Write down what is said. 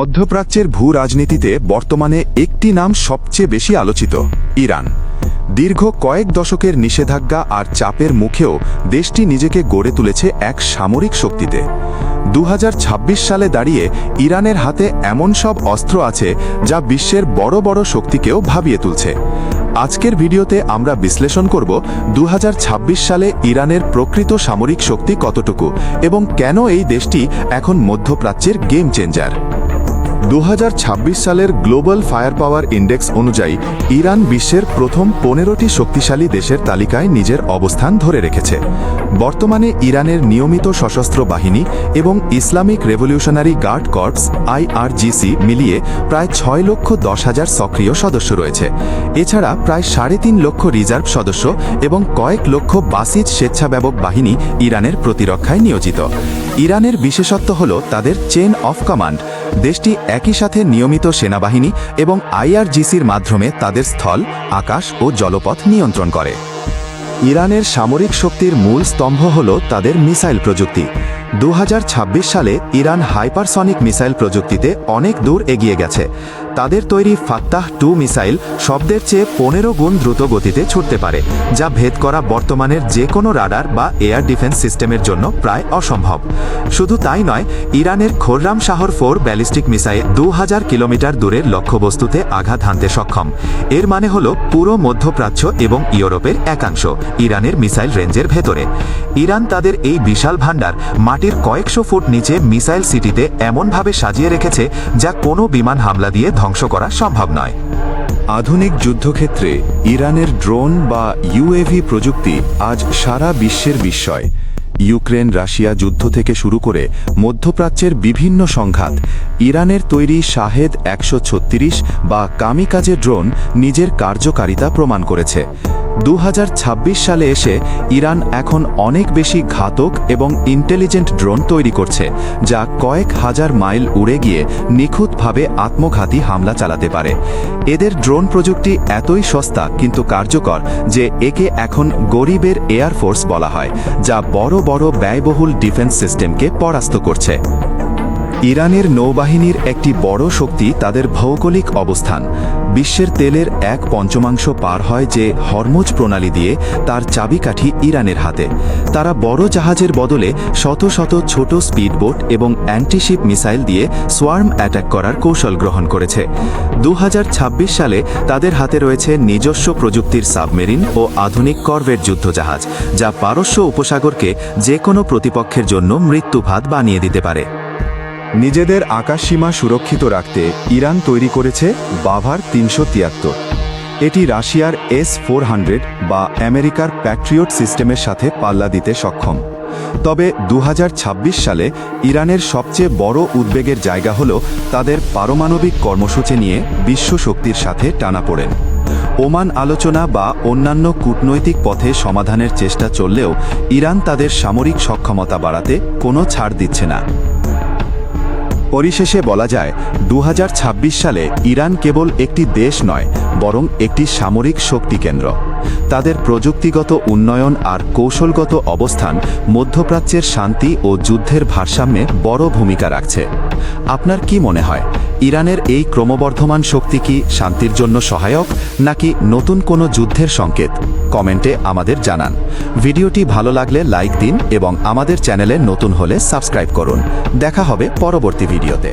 মধ্যপ্রাচ্যের ভূ রাজনীতিতে বর্তমানে একটি নাম সবচেয়ে বেশি আলোচিত, ইরান। দীর্ঘ কয়েক দশকের নিষেধাজ্ঞা আর চাপের মুখেও দেশটি নিজেকে গড়ে তুলেছে এক সামরিক শক্তিতে। দু হাজার ছাব্বিশ সালে দাঁড়িয়ে ইরানের হাতে এমন সব অস্ত্র আছে যা বিশ্বের বড় বড় শক্তিকেও ভাবিয়ে তুলছে। আজকের ভিডিওতে আমরা বিশ্লেষণ করব দু হাজার ছাব্বিশ সালে ইরানের প্রকৃত সামরিক শক্তি কতটুকু এবং কেন এই দেশটি এখন মধ্যপ্রাচ্যের গেম চেঞ্জার। দু হাজার ছাব্বিশ সালের গ্লোবাল ফায়ার পাওয়ার ইন্ডেক্স অনুযায়ী, ইরান বিশ্বের প্রথম পনেরোটি শক্তিশালী দেশের তালিকায় নিজের অবস্থান ধরে রেখেছে। বর্তমানে ইরানের নিয়মিত সশস্ত্র বাহিনী এবং Islamic revolutionary guard corps IRGC মিলিয়ে প্রায় ছয় লক্ষ দশ হাজার সক্রিয় সদস্য রয়েছে। এছাড়া প্রায় সাড়ে তিন লক্ষ রিজার্ভ সদস্য এবং কয়েক লক্ষ বাসিজ স্বেচ্ছাব্যাপক বাহিনী ইরানের প্রতিরক্ষায় নিয়োজিত। ইরানের বিশেষত্ব হল তাদের চেন অফ কমান্ড দেশটি একই সাথে নিয়মিত সেনাবাহিনী এবং আইআরজিসির মাধ্যমে তাদের স্থল, আকাশ ও জলপথ নিয়ন্ত্রণ করে। ইরানের সামরিক শক্তির মূল স্তম্ভ হল তাদের মিসাইল প্রযুক্তি। দু হাজার ছাব্বিশ সালে ইরান হাইপারসনিক মিসাইল প্রযুক্তিতে অনেক দূর এগিয়ে গেছে। তাদের তৈরি ফাত্তাহ টু মিসাইল শব্দের চেয়ে পনেরো গুণ দ্রুত গতিতে ছুটতে পারে, যা ভেদ করা বর্তমানের যে কোনো রাডার বা এয়ার ডিফেন্স সিস্টেমের জন্য প্রায় অসম্ভব। শুধু তাই নয়, ইরানের Khorramshahr four ballistic missile দু হাজার কিলোমিটার দূরের লক্ষ্যবস্তুতে আঘাত হানতে সক্ষম। এর মানে হল পুরো মধ্যপ্রাচ্য এবং ইউরোপের একাংশ ইরানের মিসাইল রেঞ্জের ভেতরে। ইরান তাদের এই বিশাল ভাণ্ডার মাটির কয়েকশো ফুট নিচে মিসাইল সিটিতে এমনভাবে সাজিয়ে রেখেছে যা কোনো বিমান হামলা দিয়ে ধ্বংস করা সম্ভব নয়। আধুনিক যুদ্ধক্ষেত্রে ইরানের ড্রোন বা ইউএভি প্রযুক্তি আজ সারা বিশ্বের বিস্ময়। ইউক্রেন রাশিয়া যুদ্ধ থেকে শুরু করে মধ্যপ্রাচ্যের বিভিন্ন সংঘাত, ইরানের তৈরি শাহেদ একশো ছত্রিশ বা কামিকাজে ড্রোন নিজের কার্যকারিতা প্রমাণ করেছে। দু হাজার ছাব্বিশ সালে এসে ইরান এখন অনেক বেশি ঘাতক এবং ইন্টেলিজেন্ট ড্রোন তৈরি করছে, যা কয়েক হাজার মাইল উড়ে গিয়ে নিখুঁতভাবে আত্মঘাতী হামলা চালাতে পারে। এদের ড্রোন প্রযুক্তি এতই সস্তা কিন্তু কার্যকর যে একে এখন গরিবের এয়ারফোর্স বলা হয়, যা বড় বড় ব্যয়বহুল ডিফেন্স সিস্টেমকে পরাস্ত করছে। ইরানের নৌবাহিনীর একটি বড় শক্তি তাদের ভৌগোলিক অবস্থান। বিশ্বের তেলের এক পঞ্চমাংশ পার হয় যে হরমোজ প্রণালী দিয়ে তার চাবিকাঠি ইরানের হাতে। তারা বড় জাহাজের বদলে শত শত ছোট স্পিডবোট এবং অ্যান্টিশিপ মিসাইল দিয়ে সোয়ার্ম অ্যাটাক করার কৌশল গ্রহণ করেছে। দু হাজার ছাব্বিশ সালে তাদের হাতে রয়েছে নিজস্ব প্রযুক্তির সাবমেরিন ও আধুনিক করভেট যুদ্ধজাহাজ, যা পারস্য উপসাগরকে যে কোনো প্রতিপক্ষের জন্য মৃত্যুভাত বানিয়ে দিতে পারে। নিজেদের আকাশসীমা সুরক্ষিত রাখতে ইরান তৈরি করেছে বাভার তিনশো তিয়াত্তর। এটি রাশিয়ার এস ফোর হান্ড্রেড বা আমেরিকার প্যাট্রিয়ট সিস্টেমের সাথে পাল্লা দিতে সক্ষম। তবে দু হাজার ছাব্বিশ সালে ইরানের সবচেয়ে বড় উদ্বেগের জায়গা হল তাদের পারমাণবিক কর্মসূচি নিয়ে বিশ্ব শক্তির সাথে টানা পড়েন। ওমান আলোচনা বা অন্যান্য কূটনৈতিক পথে সমাধানের চেষ্টা চললেও ইরান তাদের সামরিক সক্ষমতা বাড়াতে কোনো ছাড় দিচ্ছে না। পরিশেষে বলা যায় দু হাজার ছাব্বিশ সালে ইরান কেবল একটি দেশ নয়, বরং একটি সামরিক শক্তি কেন্দ্র। তাদের প্রযুক্তিগত উন্নয়ন আর কৌশলগত অবস্থান মধ্যপ্রাচ্যের শান্তি ও যুদ্ধের ভারসাম্যে বড় ভূমিকা রাখছে। আপনার কি মনে হয় ইরানের এই ক্রমবর্ধমান শক্তি কি শান্তির জন্য সহায়ক, নাকি নতুন কোনো যুদ্ধের সংকেত? কমেন্টে আমাদের জানান। ভিডিওটি ভালো লাগলে লাইক দিন এবং আমাদের চ্যানেলে নতুন হলে সাবস্ক্রাইব করুন। দেখা হবে পরবর্তী ভিডিওতে।